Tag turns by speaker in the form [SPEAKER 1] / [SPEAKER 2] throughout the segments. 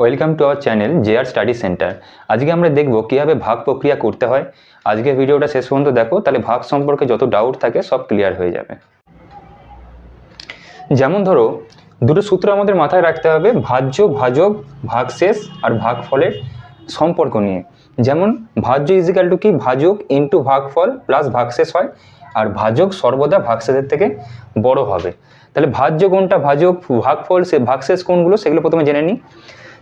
[SPEAKER 1] Welcome to our channel JR study centre. আজকে আমরা দেখব কীভাবে ভাগ প্রক্রিয়া করতে হয়। আজকে ভিডিওটা শেষ পর্যন্ত দেখো, তাহলে ভাগ সম্পর্কে যত ডাউট থাকে সব ক্লিয়ার হয়ে যাবে। যেমন ধরো, দুটো সূত্র আমাদের মাথায় রাখতে হবে, ভাজ্য, ভাজক, ভাগশেষ আর ভাগফলের সম্পর্ক নিয়ে। যেমন, ভাজ্য ইজিক্যাল টু কি? ভাজক ইন্টু ভাগফল প্লাস ভাগশেষ হয়, আর ভাজক সর্বদা ভাগশেষের থেকে বড় হবে। তাহলে ভাজ্য কোনটা? ভাজক, ভাগফল, সে ভাগশেষ কোনগুলো? সেগুলো প্রথমে জেনে নিই।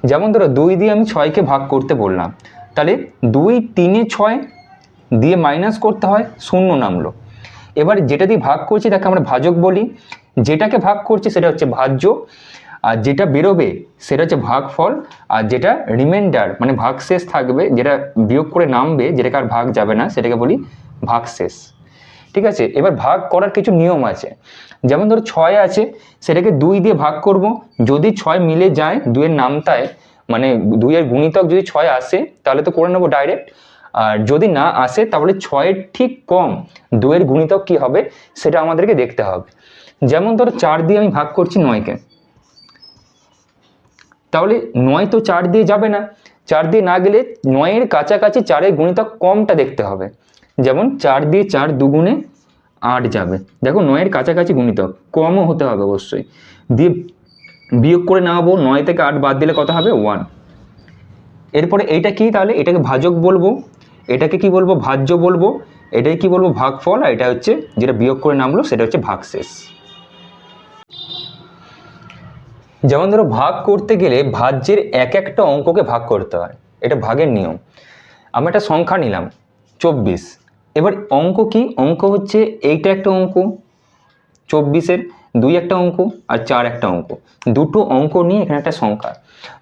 [SPEAKER 1] যেমন ধরো দুই দিয়ে আমি ছয়কে ভাগ করতে বললাম, তাহলে দুই তিনে ছয় দিয়ে মাইনাস করতে হয়, শূন্য নামলো। এবার যেটা দিয়ে ভাগ করছি তাকে আমরা ভাজক বলি। যেটাকে ভাগ করছি সেটা হচ্ছে ভাজ্য, আর যেটা বেরোবে সেটা হচ্ছে ভাগফল, আর যেটা রিমাইন্ডার মানে ভাগশেষ থাকবে, যেটা বিয়োগ করে নামবে, যেটাকে আর ভাগ যাবে না, সেটাকে বলি ভাগশেষ। ঠিক আছে? এবার ভাগ করার কিছু নিয়ম আছে। যেমন ধরো ছয় আছে, সেটাকে দুই দিয়ে ভাগ করব। যদি ছয় মিলে যায়, দুইয়ের নামতায় মানে দুইয়ের গুণিতক যদি ছয় আসে, তাহলে তো করে নেব ডাইরেক্ট আর যদি না আসে, তাহলে ছয়ের ঠিক কম দুইয়ের গুণিতক কি হবে, সেটা আমাদেরকে দেখতে হবে। যেমন ধরো চার দিয়ে আমি ভাগ করছি নয়কে। তাহলে নয় তো চার দিয়ে যাবে না। চার দিয়ে না গেলে নয়ের কাছাকাছি চারের গুণিতক কমটা দেখতে হবে। যেমন চার দিয়ে চার দুগুণে আট যাবে। দেখো নয়ের কাছাকাছি গুণিতক কমও হতে হবে অবশ্যই। দিয়ে বিয়োগ করে নামাবো, নয় থেকে আট বাদ দিলে কত হবে? ওয়ান এরপরে এইটা কি তাহলে? এটাকে ভাজক বলব। এটাকে কি বলব? ভাজ্য বলব। এটাকে কি বলব? ভাগফল, আর এটা হচ্ছে যেটা বিয়োগ করে নামলো, সেটা হচ্ছে ভাগশেষ। যেমন ধরো, ভাগ করতে গেলে ভাজ্যের এক একটা অঙ্ককে ভাগ করতে হয়। এটা ভাগের নিয়ম। আমি একটা সংখ্যা নিলাম, চব্বিশ। এবার অঙ্ক কি? অঙ্ক হচ্ছে এইটা একটা অঙ্ক, চব্বিশের দুই একটা অঙ্ক আর চার একটা অঙ্ক। দুটো অঙ্ক নিয়ে এখানে একটা সংখ্যা।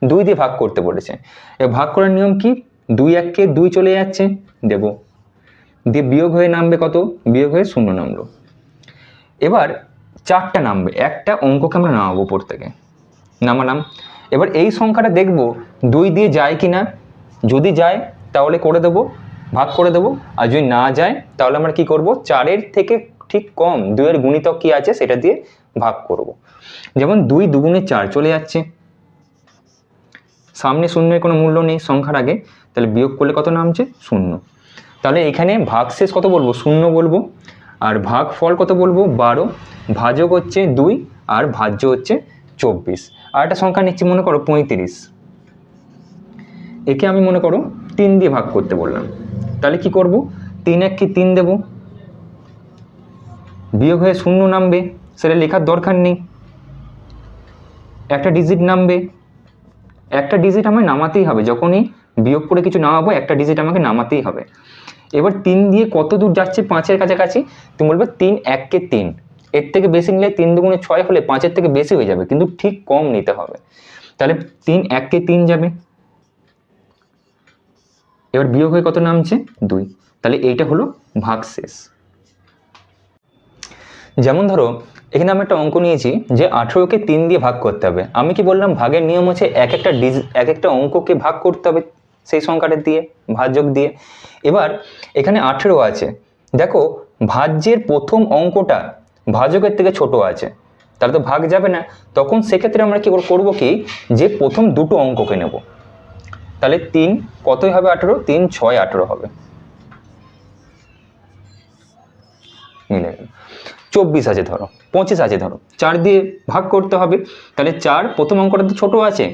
[SPEAKER 1] দুই দিয়ে ভাগ করতে বলেছে। ভাগ করার নিয়ম কি? দুই এককে দুই চলে যাচ্ছে, দেব। দিয়ে বিয়োগ হয়ে নামবে কত? বিয়োগ হয়ে শূন্য নামলো। এবার চারটা নামবে। একটা অঙ্ককে আমরা নামাবো উপর থেকে। নামালাম। এবার এই সংখ্যাটা দেখব, দুই দিয়ে যায় কি না যদি যায়, তাহলে করে দেবো। ভাগ করে দেবো। আর যদি না যায়, তাহলে আমরা কি করব? চারের থেকে ঠিক কম দুইয়ের গুণিতক কি আছে সেটা দিয়ে ভাগ করব। যেমন দুই দুগুণে চার চলে যাচ্ছে। সামনে শূন্যের কোনো মূল্য নেই সংখ্যার আগে, তাহলে বিয়োগ করলে কত নামছে? শূন্য। তাহলে এখানে ভাগশেষ কত বলব? শূন্য বলব। আর ভাগ ফল কত বলব? বারো। ভাজক হচ্ছে দুই আর ভাজ্য হচ্ছে চব্বিশ। আর একটা সংখ্যা নিচ্ছি, মনে করো পঁয়ত্রিশ। একে আমি মনে করো তিন দিয়ে ভাগ করতে বললাম। তাহলে কি করব? তিন এক কি তিন দেব? বিয়োগ হয়ে শূন্য নামবে, সেটা লেখার দরকার নেই। একটা ডিজিট নামবে, একটা ডিজিট আমায় নামাতেই হবে। যখনই বিয়োগ করে কিছু নামাবো, একটা ডিজিট আমাকে নামাতেই হবে। এবার তিন দিয়ে কত দূর যাচ্ছে? পাঁচের কাছাকাছি। তুমি বলবে তিন এককে তিন। এর থেকে বেশি নিলে তিন দুগুণে ছয় হলে পাঁচের থেকে বেশি হয়ে যাবে, কিন্তু ঠিক কম নিতে হবে। তাহলে তিন এককে তিন যাবে। এবার বিয়োগ হয়ে কত নামছে? দুই। তাহলে এইটা হলো ভাগশেষ। যেমন ধরো, এখানে আমি একটা অঙ্ক নিয়েছি যে আঠেরোকে তিন দিয়ে ভাগ করতে হবে। আমি কি বললাম, ভাগের নিয়ম হচ্ছে এক একটা ডিজ, এক একটা অঙ্ককে ভাগ করতে হবে সেই সংখ্যাটা দিয়ে ভাজক দিয়ে। এবার এখানে আঠেরো আছে। দেখো, ভাজ্যের প্রথম অঙ্কটা ভাজকের থেকে ছোট আছে। তাহলে তো ভাগ যাবে না। তখন সেক্ষেত্রে আমরা কি করব কি? যে প্রথম দুটো অঙ্ককে নেব। তাহলে তিন, কতই হবে আঠেরো? তিন, ছয়, আঠেরো হবে। মিলে গেল চব্বিশ আছে ধরো, পঁচিশ আছে ধরো। চার দিয়ে ভাগ করতে হবে, তাহলে চার, প্রথম অঙ্কটা তো ছোটো আছে।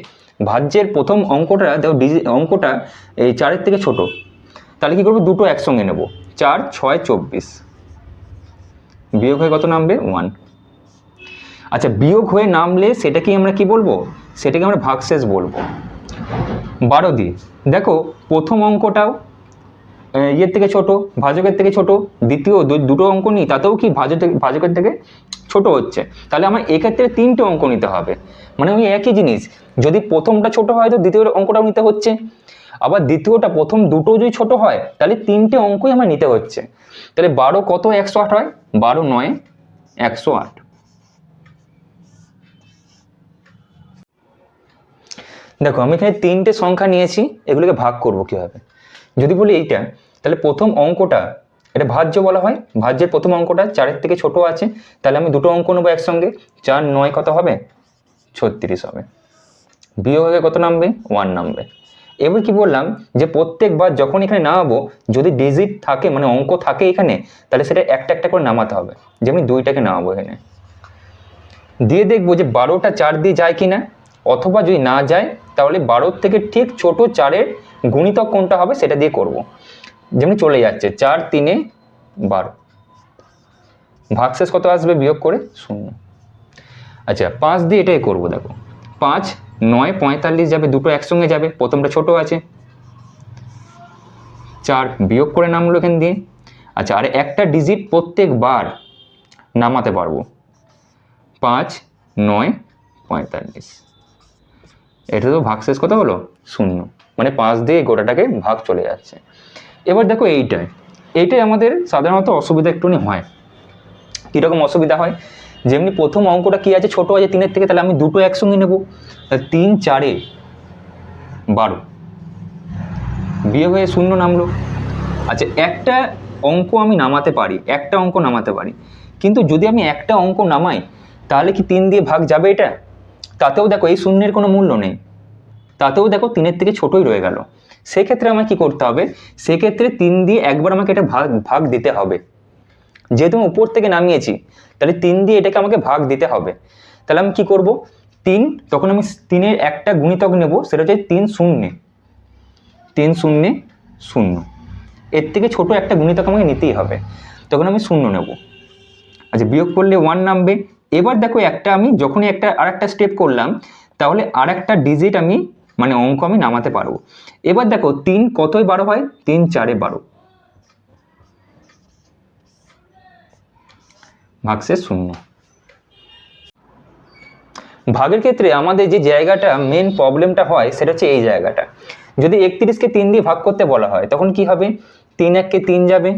[SPEAKER 1] ভাজ্যের প্রথম অঙ্কটা, দেখো ডিজি, অঙ্কটা এই চারের থেকে ছোট। তাহলে কী করব? দুটো একসঙ্গে নেব। চার, ছয়, চব্বিশ। বিয়োগ হয়ে কত নামবে? ওয়ান। আচ্ছা বিয়োগ হয়ে নামলে সেটাকে আমরা কি বলব? সেটাকে আমরা ভাগশেষ বলব। বারো দিয়ে। দেখো, প্রথম অঙ্কটাও ইয়ের থেকে ছোট, ভাজকের থেকে ছোট, দ্বিতীয় দুটো অঙ্ক নিই, তাতেও কি ভাজ ভাজকের থেকে ছোট হচ্ছে? তাহলে আমার এক্ষেত্রে তিনটে অঙ্ক নিতে হবে। মানে ওই একই জিনিস, যদি প্রথমটা ছোট হয় তো দ্বিতীয় অঙ্কটাও নিতে হচ্ছে। আবার দ্বিতীয়টা, প্রথম দুটো যদি ছোট হয়, তাহলে তিনটে অঙ্কই আমার নিতে হচ্ছে। তাহলে বারো কত, একশো আট হয়? বারো নয়, একশো আট। দেখো, আমি এখানে তিনটে সংখ্যা নিয়েছি, এগুলোকে ভাগ করব কীভাবে? যদি বলি এইটা, তাহলে প্রথম অঙ্কটা, এটা ভাজ্য বলা হয়, ভাজ্যের প্রথম অঙ্কটা চারের থেকে ছোট আছে, তাহলে আমি দুটো অঙ্ক নেব একসঙ্গে, চার, নয় কত হবে? ছত্রিশ হবে। বিয়োগ কত নামবে? ওয়ান নামবে। এবার কি বললাম যে প্রত্যেকবার যখন এখানে নামাবো, যদি ডিজিট থাকে মানে অঙ্ক থাকে এখানে, তাহলে সেটা একটা একটা করে নামাতে হবে। যেমন দুইটাকে নামাবো এখানে। দিয়ে দেখব যে বারোটা চার দিয়ে যায় কি না অথবা যদি না যায়, তাহলে বারোর থেকে ঠিক ছোট চারের গুণিতক কোনটা হবে সেটা দিয়ে করব। যেমনি চলে যাচ্ছে, চার তিনে বারো। ভাগশেষ কত আসবে বিয়োগ করে? শূন্য। আচ্ছা পাঁচ দিয়ে এটাই করব, দেখো। পাঁচ, নয়, পঁয়তাল্লিশ যাবে, দুটো একসঙ্গে যাবে, প্রথমটা ছোট আছে। চার বিয়োগ করে নামলো এখান দিয়ে। আচ্ছা আর একটা ডিজিট প্রত্যেকবার নামাতে পারব। পাঁচ, নয়, পঁয়তাল্লিশ। এটা তো ভাগশেষ কত হলো? শূন্য মানে পাঁচ দিয়ে গোটাটাকে ভাগ চলে যাচ্ছে। এবার দেখো এইটাই। এইটাই আমাদের সাধারণত অসুবিধা একটুখানি হয়। কীরকম অসুবিধা হয়? যেমনি প্রথম অঙ্কটা কী আছে? ছোটো আছে তিনের থেকে, তাহলে আমি দুটো একসঙ্গে নেব। তিন, চারে বারো। বিয়ে হয়ে শূন্য নামলো। আচ্ছা একটা অঙ্ক আমি নামাতে পারি। একটা অঙ্ক নামাতে পারি। কিন্তু যদি আমি একটা অঙ্ক নামাই, তাহলে কি তিন দিয়ে ভাগ যাবে এটা? তাতেও দেখো এই শূন্যের কোনো মূল্য নেই। তাতেও দেখো তিনের থেকে ছোটই রয়ে গেল। সেক্ষেত্রে আমায় কি করতে হবে? সেক্ষেত্রে তিন দিয়ে একবার আমাকে এটা ভাগ ভাগ দিতে হবে। যেহেতু আমি উপর থেকে নামিয়েছি, তাহলে তিন দিয়ে এটাকে আমাকে ভাগ দিতে হবে। তাহলে আমি কি করব? তিন তখন আমি তিনের একটা গুণিতক নেব, সেটা হচ্ছে তিন শূন্য। তিন শূন্য শূন্য। এর থেকে ছোট একটা গুণিতক আমাকে নিতেই হবে। তখন আমি শূন্য নেব। আচ্ছা বিয়োগ করলে ওয়ান নামবে। এবার দেখো একটা আমি যখনই একটা আর একটা স্টেপ করলাম, তাহলে আর একটা ডিজিট আমি মানে অঙ্ক আমি নামাতে পারব। এবার দেখো তিন কতই বারো হয়? তিন চারে বারো। ভাগশেষ শূন্য। ভাগের ক্ষেত্রে আমাদের যে জায়গাটা মেন প্রবলেমটা হয়, সেটা হচ্ছে এই জায়গাটা। যদি একত্রিশকে তিন দিয়ে ভাগ করতে বলা হয়, তখন কি হবে? তিন এককে তিন যাবে।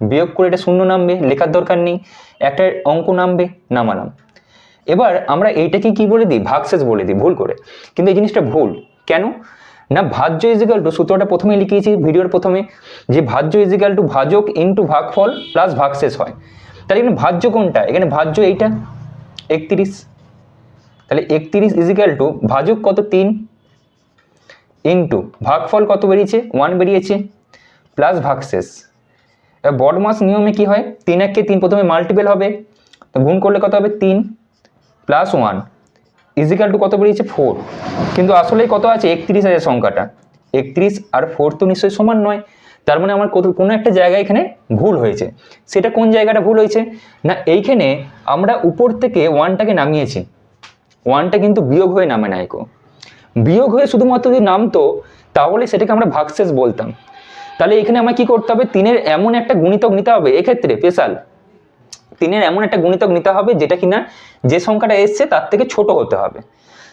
[SPEAKER 1] বিয়োগ করে এটা শূন্য নামবে, লেখার দরকার নেই, একটা অঙ্ক নামবে, নামালাম। এবার আমরা এইটাকে কি বলে দিই? ভাগশেষ বলে দিই, ভুল করে। কিন্তু এই জিনিসটা ভুল। কেন? না, ভাজ্য ইজিক্যাল টু সূত্রটা প্রথমে লিখিয়েছি, ভিডিওর প্রথমে, যে ভাজ্য ইজিক্যাল টু ভাজক ইন্টু ভাগফল প্লাস ভাগশেষ হয়। তাহলে এখানে ভাজ্য কোনটা? এখানে ভাজ্য এইটা, একত্রিশ। তাহলে একত্রিশ ইজিক্যাল টু ভাজক কত? তিন। ইন্টু ভাগফল কত বেরিয়েছে? ওয়ান বেরিয়েছে প্লাস ভাগশেষ। বডমাস নিয়মে কি হয়? তিন এককে তিন প্রথমে মাল্টিপেল হবে। তো গুণ করলে কত হবে? তিন প্লাস ওয়ান ইজিক্যাল টু কত বেরিয়েছে? ফোর কিন্তু আসলে কত আছে? একত্রিশ আছে সংখ্যাটা। একত্রিশ আর ফোর তো নিশ্চয়ই সমান নয়। তার মানে আমার কোনো একটা জায়গায় এখানে ভুল হয়েছে। সেটা কোন জায়গাটা ভুল হয়েছে? না, এইখানে আমরা উপর থেকে ওয়ানটাকে নামিয়েছি। ওয়ানটা কিন্তু বিয়োগ হয়ে নামে না বিয়োগ হয়ে শুধুমাত্র যদি নামতো, তাহলে সেটাকে আমরা ভাগশেষ বলতাম। তাহলে এখানে আমার কি করতে হবে? তিনের এমন একটা গুণিতক নিতে হবে, এক্ষেত্রে স্পেশাল তিনের এমন একটা গুণিতক নিতে হবে যেটা কিনা যে সংখ্যাটা এসছে তার থেকে ছোট হতে হবে।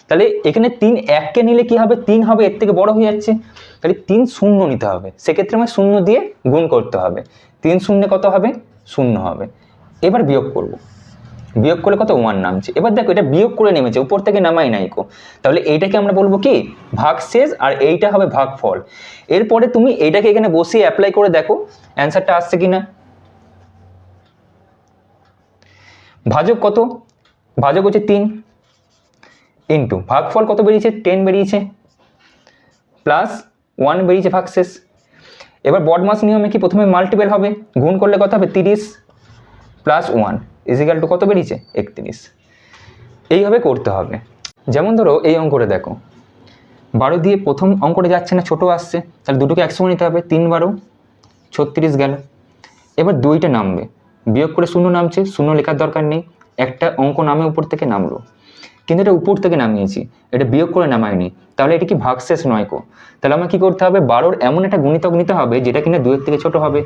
[SPEAKER 1] তাহলে এখানে তিন এককে নিলে কি হবে? তিন হবে, এর থেকে বড় হয়ে যাচ্ছে। তাহলে তিন শূন্য নিতে হবে। সেক্ষেত্রে আমার শূন্য দিয়ে গুণ করতে হবে। তিন শূন্য কত হবে? শূন্য হবে। এবার বিয়োগ করব। বিয়োগ করলে কত? ওয়ান নামছে। এবার দেখো, এটা বিয়োগ করে নেমেছে, উপর থেকে নামাই নাই কো। তাহলে এইটাকে আমরা বলব কি? ভাগশেষ আর এইটা হবে ভাগ ফল এরপরে তুমি এইটাকে এখানে বসিয়ে অ্যাপ্লাই করে দেখো অ্যান্সারটা আসছে কি না ভাজক কত? ভাজক হচ্ছে তিন ইন্টু। ভাগফল কত বেরিয়েছে? টেন বেরিয়েছে। প্লাস ওয়ান বেরিয়েছে ভাগশেষ এবার বডমাস নিয়মে কি প্রথমে মাল্টিপেল হবে? গুণ করলে কত হবে? তিরিশ। প্লাস ওয়ান ইজিক্যাল টু কত বেরিয়েছে? একত্রিশ। এইভাবে করতে হবে। যেমন ধরো এই অঙ্কটা দেখো। বারো দিয়ে প্রথম অঙ্কটা যাচ্ছে না, ছোটো আসছে। তাহলে দুটোকে একসঙ্গে নিতে হবে। তিন বারো, ছত্রিশ গেল। এবার দুইটা নামবে। বিয়োগ করে শূন্য নামছে। শূন্য লেখার দরকার নেই। একটা অঙ্ক নামে উপর থেকে নামলো। কিন্তু এটা উপর থেকে নামিয়েছি, এটা বিয়োগ করে নামায়নি। তাহলে এটা কি ভাগশেষ নয় কো? তাহলে আমার কি করতে হবে? বারোর এমন একটা গুণিতক নিতে হবে, যেটা কিনা দুয়ের থেকে ছোট হবে।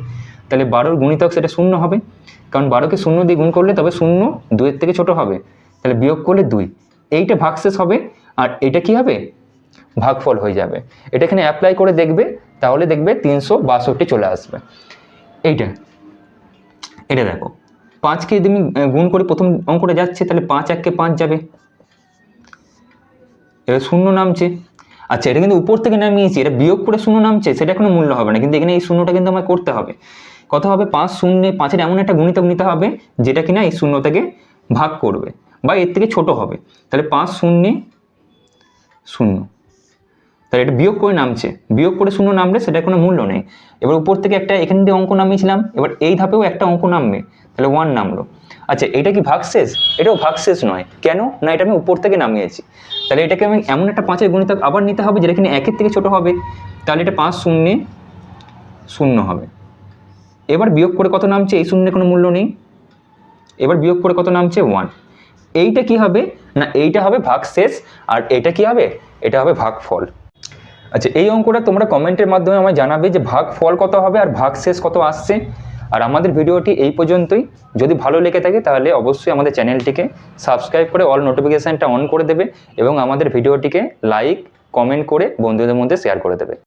[SPEAKER 1] তাহলে বারোর গুণিতক সেটা শূন্য হবে। কারণ বারোকে শূন্য দিয়ে গুণ করলে তবে শূন্য দুয়ের থেকে ছোট হবে। তাহলে বিয়োগ করলে দুই। এইটা ভাগশেষ হবে, আর এটা কি হবে? ভাগফল হয়ে যাবে। এটা এখানে অ্যাপ্লাই করে দেখবে, তাহলে দেখবে তিনশো বাষট্টি চলে আসবে। এইটা। এটা দেখো। পাঁচকে আমি গুণ করে প্রথম অঙ্কটা যাচ্ছে, তাহলে পাঁচ এককে পাঁচ যাবে। এবার শূন্য নামছে। আচ্ছা এটা কিন্তু উপর থেকে নামিয়েছি, এটা বিয়োগ করে শূন্য নামছে, সেটা কোনো মূল্য হবে না, কিন্তু এখানে এই শূন্যটা কিন্তু আমার করতে হবে। কত হবে পাঁচ শূন্য, পাঁচের এমন একটা গুণিতক নিতে হবে, যেটা কিনা এই শূন্য থেকে ভাগ করবে, বা এর থেকে ছোট হবে। তাহলে পাঁচ শূন্য শূন্য। তাহলে এটা বিয়োগ করে নামছে। বিয়োগ করে শূন্য নামলে সেটা কোনো মূল্য নেই। এবার উপর থেকে একটা এখান দিয়ে অঙ্ক নামিয়েছিলাম, এবার এই ধাপেও একটা অঙ্ক নামবে। তাহলে ওয়ান নামলো। আচ্ছা এটা কি ভাগশেষ? এটাও ভাগশেষ নয়। কেন? না, এটা আমি উপর থেকে নামিয়েছি। তাহলে এটাকে আমি এমন একটা পাঁচের গুণিতক আবার নিতে হবে, যেটা কিনা একের থেকে ছোট হবে। তাহলে এটা পাঁচ শূন্যে শূন্য হবে। এবার বিয়োগ করে কত নামছে? এই শূন্যের কোনো মূল্য নেই। এবার বিয়োগ করে কত নামছে? ওয়ান এইটা কি হবে? না, এইটা হবে ভাগশেষ, আর এটা কি হবে? এটা হবে ভাগফল। আচ্ছা এই অঙ্কটা তোমরা কমেন্টের মাধ্যমে আমায় জানাবে যে ভাগ ফল কত হবে আর ভাগ শেষ কত আসছে। আর আমাদের ভিডিওটি এই পর্যন্তই। যদি ভালো লেগে থাকে তাহলে অবশ্যই আমাদের চ্যানেলটিকে সাবস্ক্রাইব করে অল নোটিফিকেশানটা অন করে দেবে এবং আমাদের ভিডিওটিকে লাইক কমেন্ট করে বন্ধুদের মধ্যে শেয়ার করে দেবে।